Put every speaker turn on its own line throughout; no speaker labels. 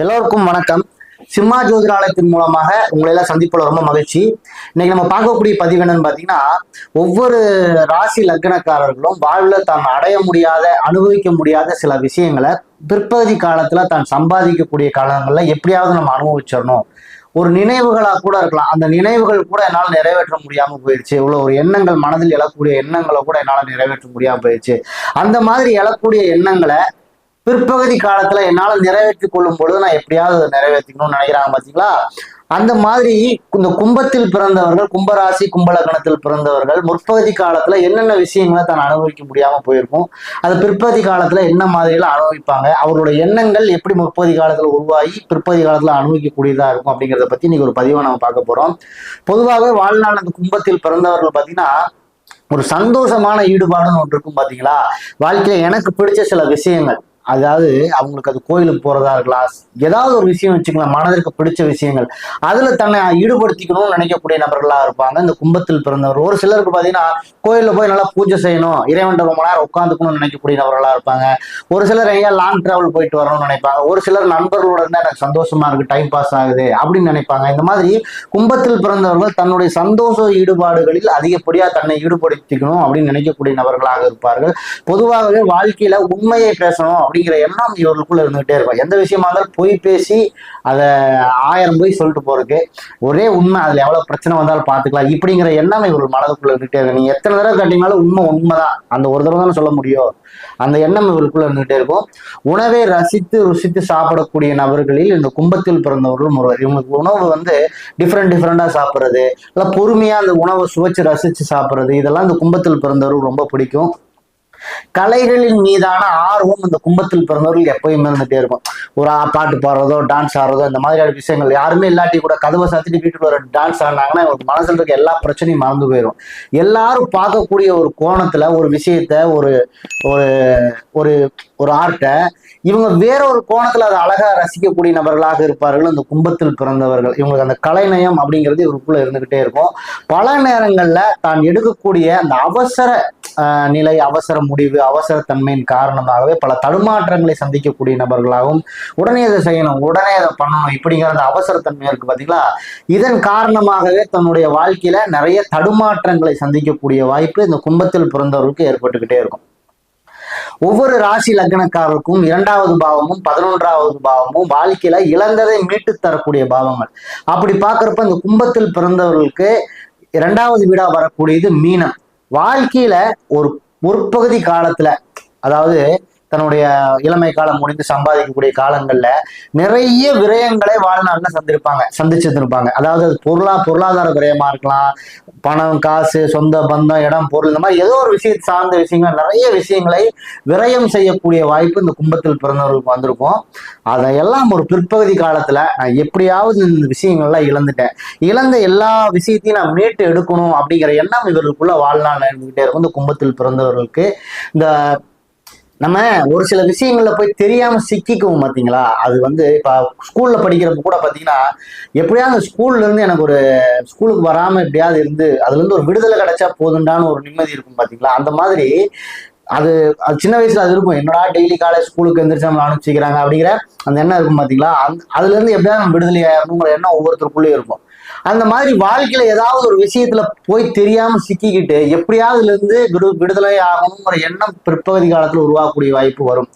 எல்லோருக்கும் வணக்கம். சிம்மா ஜோதிராலயத்தின் மூலமாக உங்களை எல்லாம் சந்திப்பில் ரொம்ப மகிழ்ச்சி. இன்னைக்கு நம்ம பார்க்கக்கூடிய பதிவு என்னன்னு பார்த்தீங்கன்னா ஒவ்வொரு ராசி லக்னக்காரர்களும் வாழ்வில் தான் அடைய முடியாத அனுபவிக்க முடியாத சில விஷயங்களை பிற்பகுதி காலத்துல தான் சம்பாதிக்கக்கூடிய காலங்கள்ல எப்படியாவது நம்ம அனுபவிச்சிடணும். ஒரு நினைவுகளா கூட இருக்கலாம். அந்த நினைவுகள் கூட என்னால் நிறைவேற்ற முடியாம போயிடுச்சு. இவ்வளோ ஒரு எண்ணங்கள் மனதில் எழக்கூடிய எண்ணங்களை கூட என்னால் நிறைவேற்ற முடியாம போயிடுச்சு. அந்த மாதிரி எழக்கூடிய எண்ணங்களை பிற்பகுதி காலத்துல என்னால நிறைவேற்றி கொள்ளும் பொழுது நான் எப்படியாவது அதை நிறைவேற்றிக்கணும்னு நினைக்கிறாங்க பாத்தீங்களா? அந்த மாதிரி இந்த கும்பத்தில் பிறந்தவர்கள் கும்பராசி கும்பலக்கணத்தில் பிறந்தவர்கள் முற்பகுதி காலத்துல என்னென்ன விஷயங்களை தான் அனுபவிக்க முடியாம போயிருக்கும் அது பிற்பகுதி காலத்துல என்ன மாதிரியெல்லாம் அனுபவிப்பாங்க அவரோட எண்ணங்கள் எப்படி முற்பகுதி காலத்துல உருவாகி பிற்பகுதி காலத்துல அனுபவிக்கக்கூடியதா இருக்கும் அப்படிங்கிறத பத்தி இன்னைக்கு ஒரு பதிவை நம்ம பார்க்க போறோம். பொதுவாகவே வாழ்நாள் அந்த கும்பத்தில் பிறந்தவர்கள் பாத்தீங்கன்னா ஒரு சந்தோஷமான ஈடுபாடுன்னு ஒன்று இருக்கும் பாத்தீங்களா? வாழ்க்கையில எனக்கு பிடிச்ச சில விஷயங்கள். அதாவது அவங்களுக்கு அது கோயிலுக்கு போறதா இருக்கலாம். ஏதாவது ஒரு விஷயம் வச்சுக்கலாம் மனதிற்கு பிடிச்ச விஷயங்கள். அதுல தன்னை ஈடுபடுத்திக்கணும்னு நினைக்கக்கூடிய நபர்களா இருப்பாங்க. இந்த கும்பத்தில் பிறந்தவர். ஒரு சிலருக்கு பாத்தீங்கன்னா கோயிலில் போய் நல்லா பூஜை செய்யணும் இறைவன் ரொம்ப நேரம் உட்காந்துக்கணும்னு நினைக்கக்கூடிய நபர்களா இருப்பாங்க. ஒரு சிலர் எங்கேயா லாங் டிராவல் போயிட்டு வரணும்னு நினைப்பாங்க. ஒரு சிலர் நண்பர்களோட இருந்தா எனக்கு சந்தோஷமா இருக்கு டைம் பாஸ் ஆகுது அப்படின்னு நினைப்பாங்க. இந்த மாதிரி கும்பத்தில் பிறந்தவர்கள் தன்னுடைய சந்தோஷ ஈடுபாடுகளில் அதிகப்படியா தன்னை ஈடுபடுத்திக்கணும் அப்படின்னு நினைக்கக்கூடிய நபர்களாக இருப்பார்கள். பொதுவாகவே வாழ்க்கையில உண்மையை பேசணும் அப்படின்னு அப்படிங்கிற எண்ணம் இவர்களுக்குள்ள இருந்துகிட்டே இருக்கும். எந்த விஷயமா இருந்தாலும் போய் பேசி அதை ஆயிரம் போய் சொல்லிட்டு போறதுக்கு ஒரே உண்மை அதுல எவ்வளவு பிரச்சனை வந்தாலும் பாத்துக்கலாம் இப்படிங்கிற எண்ணம் இவர்கள் மனதுக்குள்ள இருந்துகிட்டே இருக்கு நீங்க எத்தனை தடவை கட்டினாலும் உண்மை உண்மைதான். அந்த ஒரு தடவை தானே சொல்ல முடியும். அந்த எண்ணம் இவருக்குள்ள இருந்துகிட்டே இருக்கும். உணவை ரசித்து ருசித்து சாப்பிடக்கூடிய நபர்களில் இந்த கும்பத்தில் பிறந்தவர்களும் ஒருவர். இவங்களுக்கு உணவு வந்து டிஃப்ரெண்ட் டிஃப்ரெண்டா சாப்பிட்றது. இல்லை பொறுமையா அந்த உணவை சுவைச்சு ரசிச்சு சாப்பிட்றது. இதெல்லாம் இந்த கும்பத்தில் பிறந்தவர்கள் ரொம்ப பிடிக்கும். கலைகளின் மீதான ஆர்வம் இந்த கும்பத்தில் பிறந்தவர்கள் எப்பயுமே இருந்துட்டே இருக்கும். ஒரு ஆ- பாட்டு பாடுறதோ டான்ஸ் ஆடுறதோ இந்த மாதிரியான விஷயங்கள் யாருமே இல்லாட்டி கூட கதவை சாத்திட்டு வீட்டுக்கு ஒரு டான்ஸ் ஆடினாங்கன்னா இவங்களுக்கு மனசில் இருக்க எல்லா பிரச்சனையும் மறந்து போயிடும் எல்லாரும் பார்க்கக்கூடிய ஒரு கோணத்துல ஒரு விஷயத்த ஒரு ஒரு ஒரு ஒரு ஆர்ட்டை இவங்க வேற ஒரு கோணத்துல அதை அழகா ரசிக்கக்கூடிய நபர்களாக இருப்பார்கள் இந்த கும்பத்தில் பிறந்தவர்கள். இவங்களுக்கு அந்த கலைநயம் அப்படிங்கிறது இவருக்குள்ள இருந்துகிட்டே இருக்கும். பல நேரங்கள்ல தான் எடுக்கக்கூடிய அந்த அவசர நிலை அவசர முடிவு அவசரத்தன்மையின் காரணமாகவே பல தடுமாற்றங்களை சந்திக்கக்கூடிய நபர்களாகவும் உடனே அதை செய்யணும் உடனே அதை பண்ணணும் இப்படிங்கிற அந்த அவசரத்தன்மை இருக்கு பாத்தீங்களா? இதன் காரணமாகவே தன்னுடைய வாழ்க்கையில நிறைய தடுமாற்றங்களை சந்திக்கக்கூடிய வாய்ப்பு இந்த கும்பத்தில் பிறந்தவர்களுக்கு ஏற்பட்டுக்கிட்டே இருக்கும். ஒவ்வொரு ராசி லக்னக்காரருக்கும் இரண்டாவது பாவமும் பதினொன்றாவது பாவமும் வாழ்க்கையில இழந்ததை மீட்டு தரக்கூடிய பாவங்கள். அப்படி பாக்குறப்ப இந்த கும்பத்தில் பிறந்தவர்களுக்கு இரண்டாவது வீடா வரக்கூடியது மீனம். வாழ்க்கையில ஒரு முற்பகுதி காலத்துல அதாவது தன்னுடைய இளமை காலம் முடிந்து சம்பாதிக்கக்கூடிய காலங்கள்ல நிறைய விரயங்களை வாழ்நாள்ல சந்திருப்பாங்க சந்திச்சிருந்திருப்பாங்க. அதாவது பொருளா பொருளாதார விரயமா இருக்கலாம். பணம் காசு சொந்த பந்தம் இடம் பொருள் இந்த மாதிரி ஏதோ ஒரு விஷயத்தை சார்ந்த விஷயங்கள் நிறைய விஷயங்களை விரயம் செய்யக்கூடிய வாய்ப்பு இந்த கும்பத்தில் பிறந்தவர்களுக்கு வந்திருக்கும். அதையெல்லாம் ஒரு பிற்பகுதி காலத்துல நான் எப்படியாவது இந்த விஷயங்கள்லாம் இழந்துட்டேன். இழந்த எல்லா விஷயத்தையும் நான் மீட்டு எடுக்கணும் அப்படிங்கிற எண்ணம் இவர்களுக்குள்ள வாழ்நாள் இருந்துகிட்டே இருக்கும் இந்த கும்பத்தில் பிறந்தவர்களுக்கு இந்த நம்ம ஒரு சில விஷயங்கள்ல போய் தெரியாம சிக்கிக்குவோம் பாத்தீங்களா? அது வந்து இப்ப ஸ்கூல்ல படிக்கிறப்ப கூட பாத்தீங்கன்னா எப்படியாவது ஸ்கூல்ல இருந்து எனக்கு ஒரு ஸ்கூலுக்கு வராம எப்படியாவது இருந்து அதுல இருந்து ஒரு விடுதலை கிடைச்சா போதுண்டான்னு ஒரு நிம்மதி இருக்கும் பாத்தீங்களா? அந்த மாதிரி அது அது சின்ன வயசுல அது இருக்கும். என்னடா டெய்லி காலேஜ் ஸ்கூலுக்கு எந்திரிச்சு அனுப்பிச்சிக்கிறாங்க அப்படிங்கிற அந்த எண்ணம் இருக்கும் பாத்தீங்களா? அந் அதுல இருந்து எப்படியாவது நம்ம விடுதலை எண்ணம் ஒவ்வொருத்தருக்குள்ளேயும் இருக்கும். அந்த மாதிரி வாழ்க்கையில ஏதாவது ஒரு விஷயத்துல போய் தெரியாம சிக்கிக்கிட்டு எப்படியாவதுல இருந்து விடு விடுதலை ஆகணுங்கிற எண்ணம் பிற்பகுதி காலத்துல உருவாகக்கூடிய வாய்ப்பு வரும்.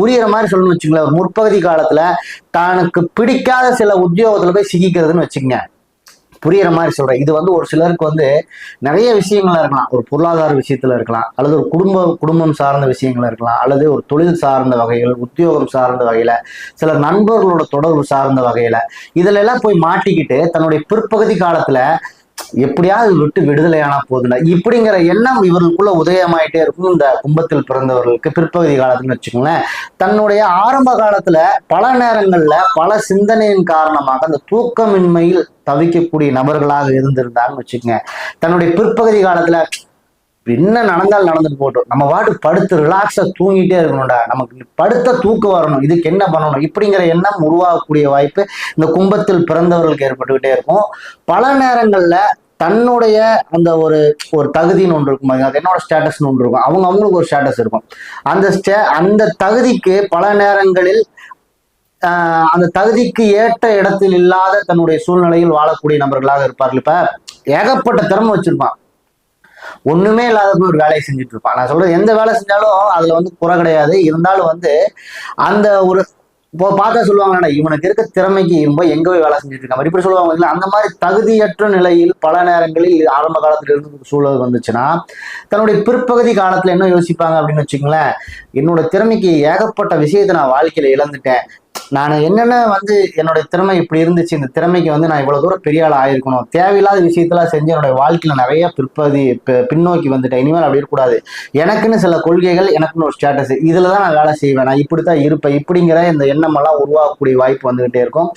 புரியுற மாதிரி சொல்லணும்னு வச்சுங்களேன் முற்பகுதி காலத்துல தனக்கு பிடிக்காத சில உத்தியோகத்துல போய் சிக்கிக்கிறதுன்னு வச்சுக்கங்க. புரியுற மாதிரி சொல்றேன். இது வந்து ஒரு சிலருக்கு வந்து நிறைய விஷயங்களா இருக்கலாம். ஒரு பொருளாதார விஷயத்துல இருக்கலாம். அல்லது ஒரு குடும்ப குடும்பம் சார்ந்த விஷயங்களா இருக்கலாம். அல்லது ஒரு தொழில் சார்ந்த வகைகள் உத்தியோகம் சார்ந்த வகையில சில நண்பர்களோட தொடர்பு சார்ந்த வகையில இதுல எல்லாம் போய் மாட்டிக்கிட்டு தன்னுடைய பிற்பகுதி காலத்துல எப்படியாவது விட்டு விடுதலையானா போதுண்டா? இப்படிங்கிற எண்ணம் இவர்களுக்குள்ள உதயமாயிட்டே இருக்கும். இந்த கும்பத்தில் பிறந்தவர்களுக்கு பிற்பகுதி காலத்துன்னு வச்சுக்கோங்களேன். தன்னுடைய ஆரம்ப காலத்துல பல நேரங்கள்ல பல சிந்தனையின் காரணமாக அந்த தூக்கமின்மையில் தவிக்கக்கூடிய நபர்களாக இருந்திருந்தாங்கன்னு வச்சுக்கோங்க. தன்னுடைய பிற்பகுதி காலத்துல என்ன நடந்தாலும் நடந்துட்டு போட்டோம் நம்ம பாட்டு படுத்து ரிலாக்ஸா தூங்கிட்டே இருக்கணும்டா. நமக்கு படுத்த தூக்கம் வரணும். இதுக்கு என்ன பண்ணணும்? இப்படிங்கிற எண்ணம் உருவாகக்கூடிய வாய்ப்பு இந்த கும்பத்தில் பிறந்தவர்களுக்கு ஏற்பட்டுக்கிட்டே இருக்கும். பல நேரங்கள்ல தன்னுடைய அந்த ஒரு ஒரு தகுதின்னு ஒன்று இருக்கும். அது என்னோட ஸ்டேட்டஸ்னு ஒன்று இருக்கும். அவங்க அவங்களுக்கு ஒரு ஸ்டேட்டஸ் இருக்கும். அந்த ஸ்டே அந்த தகுதிக்கு பல நேரங்களில் ஆஹ் அந்த தகுதிக்கு ஏற்ற இடத்தில் இல்லாத தன்னுடைய சூழ்நிலையில் வாழக்கூடிய நபர்களாக இருப்பார்கள். இப்ப ஏகப்பட்ட திறமை வச்சிருப்பான். ஒண்ணுமே இல்லாத ஒரு வேலையை செஞ்சுட்டு இருப்பான். நான் சொல்றது எந்த வேலை செஞ்சாலும் அதுல வந்து குறை கிடையாது. இருந்தாலும் வந்து அந்த ஒரு இப்போ பார்த்தா சொல்லுவாங்கடா இவனுக்கு இருக்க திறமைக்கு இவன் போய் எங்க போய் வேலை செஞ்சுட்டு இருக்கான்? இப்படி சொல்லுவாங்க இல்லை அந்த மாதிரி தகுதியற்ற நிலையில் பல நேரங்களில் இது ஆரம்ப காலத்துல இருந்து சூழல் வந்துச்சுன்னா தன்னுடைய பிற்பகுதி காலத்துல என்ன யோசிப்பாங்க அப்படின்னு வச்சுங்களேன் என்னோட திறமைக்கு ஏகப்பட்ட விஷயத்தை நான் வாழ்க்கையில இழந்துட்டேன். நான் என்னென்ன வந்து என்னோட திறமை இப்படி இருந்துச்சு இந்த திறமைக்கு வந்து நான் இவ்வளோ தூரம் பெரிய ஆள் ஆயிருக்கணும் தேவையில்லாத விஷயத்தெல்லாம் செஞ்சு என்னுடைய வாழ்க்கையில் நிறைய பிற்பதி பின்னோக்கி வந்துட்டேன். இனிமேல் அப்படி இருக்கக்கூடாது. எனக்குன்னு சில கொள்கைகள் எனக்குன்னு ஒரு ஸ்டேட்டஸ் இதில் தான் நான் வேலை செய்வேன். நான் இப்படி தான் இருப்பேன். இப்படிங்கிற இந்த எண்ணம் எல்லாம் வாய்ப்பு வந்துகிட்டே இருக்கும்.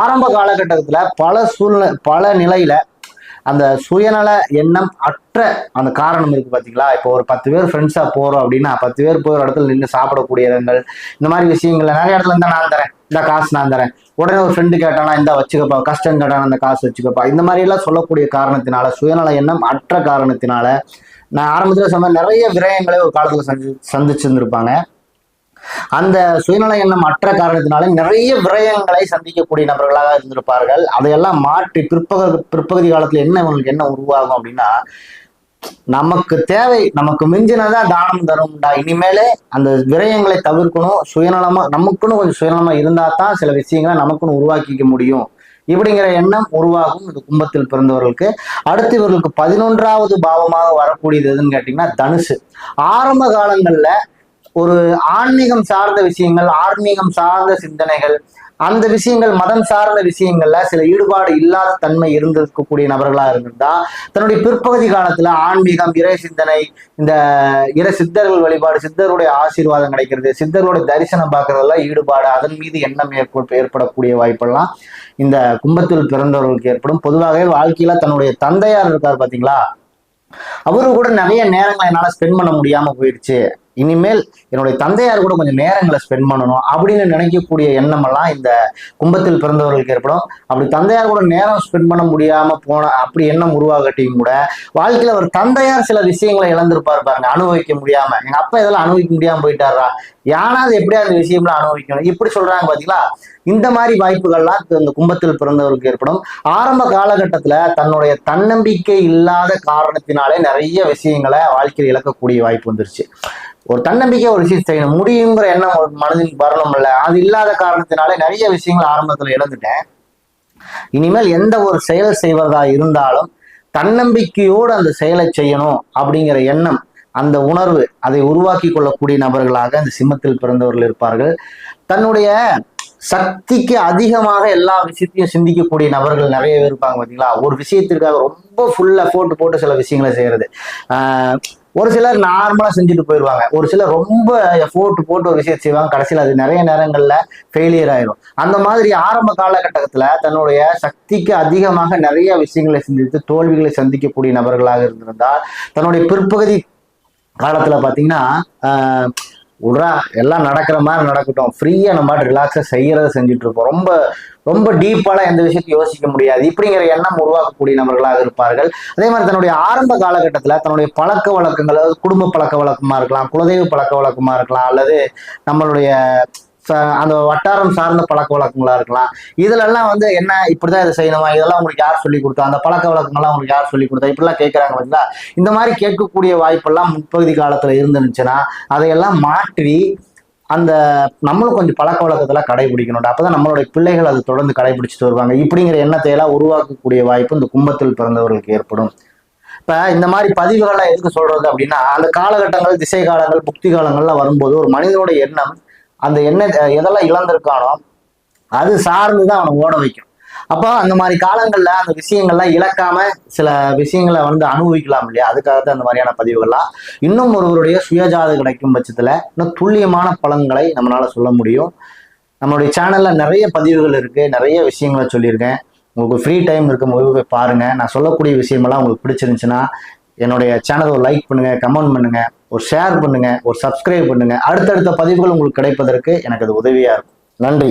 ஆரம்ப காலகட்டத்தில் பல சூழ்நிலை பல நிலையில் அந்த சுயநல எண்ணம் அற்ற அந்த காரணம் இருக்கு பாத்தீங்களா? இப்போ ஒரு பத்து பேர் ஃப்ரெண்ட்ஸா போறோம் அப்படின்னா பத்து பேர் போய் ஒரு இடத்துல நின்று சாப்பிடக்கூடிய இடங்கள் இந்த மாதிரி விஷயங்கள்ல நிறைய இடத்துல இருந்தா நான் தரேன் இந்த காசு நான் தரேன். உடனே ஒரு ஃப்ரெண்டு கேட்டானா இந்த வச்சுக்கப்பா கஷ்டம் கேட்டானா அந்த காசு வச்சுக்கப்பா. இந்த மாதிரி எல்லாம் சொல்லக்கூடிய காரணத்தினால சுயநல எண்ணம் அற்ற காரணத்தினால நான் ஆரம்பத்துல சொன்ன நிறைய விரயங்களை ஒரு காலத்துல சந்தி சந்திச்சிருந்திருப்பாங்க. அந்த சுயநல எண்ணம் அற்ற காரணத்தினால நிறைய விரயங்களை சந்திக்கக்கூடிய நபர்களாக இருந்திருப்பார்கள். அதையெல்லாம் மாற்றி பிற்பக பிற்பகுதி காலத்துல என்ன இவங்களுக்கு என்ன உருவாகும் அப்படின்னா நமக்கு தேவை நமக்கு மிஞ்சினதா தானம் தரும்டா. இனிமேலே அந்த விரயங்களை தவிர்க்கணும். சுயநலமா நமக்குன்னு கொஞ்சம் சுயநலமா இருந்தா தான் சில விஷயங்களை நமக்குன்னு உருவாக்கிக்க முடியும். இப்படிங்கிற எண்ணம் உருவாகும் இந்த கும்பத்தில் பிறந்தவர்களுக்கு. அடுத்து இவர்களுக்கு பதினொன்றாவது பாவமாக வரக்கூடியது எதுன்னு கேட்டீங்கன்னா தனுசு. ஆரம்ப காலங்கள்ல ஒரு ஆன்மீகம் சார்ந்த விஷயங்கள் ஆன்மீகம் சார்ந்த சிந்தனைகள் அந்த விஷயங்கள் மதம் சார்ந்த விஷயங்கள்ல சில ஈடுபாடு இல்லாத தன்மை இருந்திருக்கக்கூடிய நபர்களா இருந்திருந்தா தன்னுடைய பிற்பகுதி காலத்துல ஆன்மீகம் இறை சிந்தனை இந்த இற சித்தர்கள் வழிபாடு சித்தருடைய ஆசீர்வாதம் கிடைக்கிறது சித்தருடைய தரிசனம் பார்க்கறதெல்லாம் ஈடுபாடு அதன் மீது எண்ணம் ஏற்படக்கூடிய வாய்ப்பெல்லாம் இந்த கும்பத்தில் பிறந்தவர்களுக்கு ஏற்படும். பொதுவாகவே வாழ்க்கையில தன்னுடைய தந்தையார் இருக்கார் பாத்தீங்களா? அவரு கூட நிறைய நேரங்களை என்னால ஸ்பெண்ட் பண்ண முடியாம போயிடுச்சு. இனிமேல் என்னுடைய தந்தையார் கூட கொஞ்சம் நேரங்களை ஸ்பெண்ட் பண்ணணும் அப்படின்னு நினைக்கக்கூடிய எண்ணம் எல்லாம் இந்த கும்பத்தில் பிறந்தவர்களுக்கு ஏற்படும். அப்படி தந்தையார் கூட நேரம் ஸ்பெண்ட் பண்ண முடியாம போன அப்படி எண்ணம் உருவாகட்டியும் கூட வாழ்க்கையில ஒரு தந்தையார் சில விஷயங்களை இழந்திருப்பார் பாருங்க அனுபவிக்க முடியாம. எங்க அப்பா இதெல்லாம் அனுபவிக்க முடியாம போயிட்டாரா? யானாவது எப்படியா அந்த விஷயம்லாம் அனுபவிக்கணும்? இப்படி சொல்றாங்க பாத்தீங்களா? இந்த மாதிரி வாய்ப்புகள்லாம் இந்த கும்பத்தில் பிறந்தவர்களுக்கு ஏற்படும். ஆரம்ப காலகட்டத்துல தன்னுடைய தன்னம்பிக்கை இல்லாத காரணத்தினாலே நிறைய விஷயங்களை வாழ்க்கையில் இழக்கக்கூடிய வாய்ப்பு வந்துருச்சு. ஒரு தன்னம்பிக்கை ஒரு விஷயம் செய்யணும் முடியுங்கிற எண்ணம் ஒரு மனதில் வரணும்ல அது இல்லாத காரணத்தினாலே நிறைய விஷயங்கள் ஆரம்பத்துல இழந்துட்டேன். இனிமேல் எந்த ஒரு செயல் செய்வதா இருந்தாலும் தன்னம்பிக்கையோடு அந்த செயலை செய்யணும் அப்படிங்கிற எண்ணம் அந்த உணர்வு அதை உருவாக்கி கொள்ளக்கூடிய நபர்களாக அந்த சிம்மத்தில் பிறந்தவர்கள் இருப்பார்கள். தன்னுடைய சக்திக்கு அதிகமாக எல்லா விஷயத்தையும் சிந்திக்கக்கூடிய நபர்கள் நிறைய பேர் இருப்பாங்க பார்த்தீங்களா ஒரு விஷயத்திற்காக ரொம்ப ஃபுல் எஃபோர்ட் போட்டு சில விஷயங்களை செய்யறது. ஆஹ் ஒரு சிலர் நார்மலா செஞ்சுட்டு போயிடுவாங்க ஒரு சிலர் ரொம்ப எஃபோர்ட் போட்டு ஒரு விஷயம் செய்வாங்க. கடைசியில் அது நிறைய நேரங்கள்ல ஃபெயிலியர் ஆயிரும். அந்த மாதிரி ஆரம்ப காலகட்டத்தில் தன்னுடைய சக்திக்கு அதிகமாக நிறைய விஷயங்களை சிந்தித்து தோல்விகளை சந்திக்கக்கூடிய நபர்களாக இருந்திருந்தால் தன்னுடைய பிற்பகுதி காலத்துல பாத்தீங்கன்னா விட்றா எல்லாம் நடக்கிற மாதிரி நடக்கட்டும். ஃப்ரீயா நம்ம ரிலாக்ஸாக செய்கிறத செஞ்சுட்டு இருப்போம். ரொம்ப ரொம்ப டீப்பாலாம் எந்த விஷயத்தையும் யோசிக்க முடியாது. இப்படிங்கிற எண்ணம் உருவாக்கக்கூடிய நபர்களாக இருப்பார்கள். அதே மாதிரி தன்னுடைய ஆரம்ப காலகட்டத்தில் தன்னுடைய பழக்க வழக்கங்கள் அதாவது குடும்ப பழக்க வழக்கமா இருக்கலாம் குலதெய்வ பழக்க வழக்கமா இருக்கலாம் அல்லது நம்மளுடைய அந்த வட்டாரம் சார்ந்த பழக்க வழக்கங்களா இருக்கலாம். இதுல எல்லாம் வந்து என்ன இப்படிதான் இதை செய்யணுமா? இதெல்லாம் உங்களுக்கு யார் சொல்லி கொடுத்தா? அந்த பழக்க வழக்கங்கள்லாம் உங்களுக்கு யார் சொல்லி கொடுத்தா? இப்படிலாம் கேட்கறாங்க பார்த்தீங்களா இந்த மாதிரி கேட்கக்கூடிய வாய்ப்பெல்லாம் முற்பகுதி காலத்துல இருந்துச்சுன்னா அதையெல்லாம் மாற்றி அந்த நம்மளும் கொஞ்சம் பழக்க வழக்கத்தெல்லாம் கடைபிடிக்கணும் அப்பதான் நம்மளுடைய பிள்ளைகள் அது தொடர்ந்து கடைபிடிச்சிட்டு வருவாங்க. இப்படிங்கிற எண்ணத்தை எல்லாம் உருவாக்கக்கூடிய வாய்ப்பு இந்த கும்பத்தில் பிறந்தவர்களுக்கு ஏற்படும். இப்ப இந்த மாதிரி பதிவுகள்லாம் எதுக்கு சொல்றது அப்படின்னா அந்த காலகட்டங்கள் திசை காலங்கள் புக்தி காலங்கள்லாம் வரும்போது ஒரு மனிதனுடைய எண்ணம் அந்த என்ன எதெல்லாம் இழந்திருக்கானோ அது சார்ந்து தான் அவனை ஓட வைக்கும் அப்போ அந்த மாதிரி காலங்கள்ல அந்த விஷயங்கள்லாம் இழக்காம சில விஷயங்களை வந்து அனுபவிக்கலாம் இல்லையா? அதுக்காக தான் அந்த மாதிரியான பதிவுகள்லாம். இன்னும் ஒருவருடைய சுயஜாதகம் கிடைக்கும் பட்சத்துல இன்னும் துல்லியமான பலன்களை நம்மளால சொல்ல முடியும். நம்மளுடைய சேனல்ல நிறைய பதிவுகள் இருக்கு. நிறைய விஷயங்களை சொல்லியிருக்கேன். உங்களுக்கு ஃப்ரீ டைம் இருக்கும்போது போய் பாருங்க. நான் சொல்லக்கூடிய விஷயமெல்லாம் உங்களுக்கு பிடிச்சிருந்துச்சுன்னா என்னுடைய சேனலை லைக் பண்ணுங்க கமெண்ட் பண்ணுங்க. ஒரு ஷேர் பண்ணுங்கள் ஒரு சப்ஸ்கிரைப் பண்ணுங்கள் அடுத்தடுத்த பதிவுகள் உங்களுக்கு கிடைப்பதற்கு எனக்கு அது உதவியாக இருக்கும். நன்றி.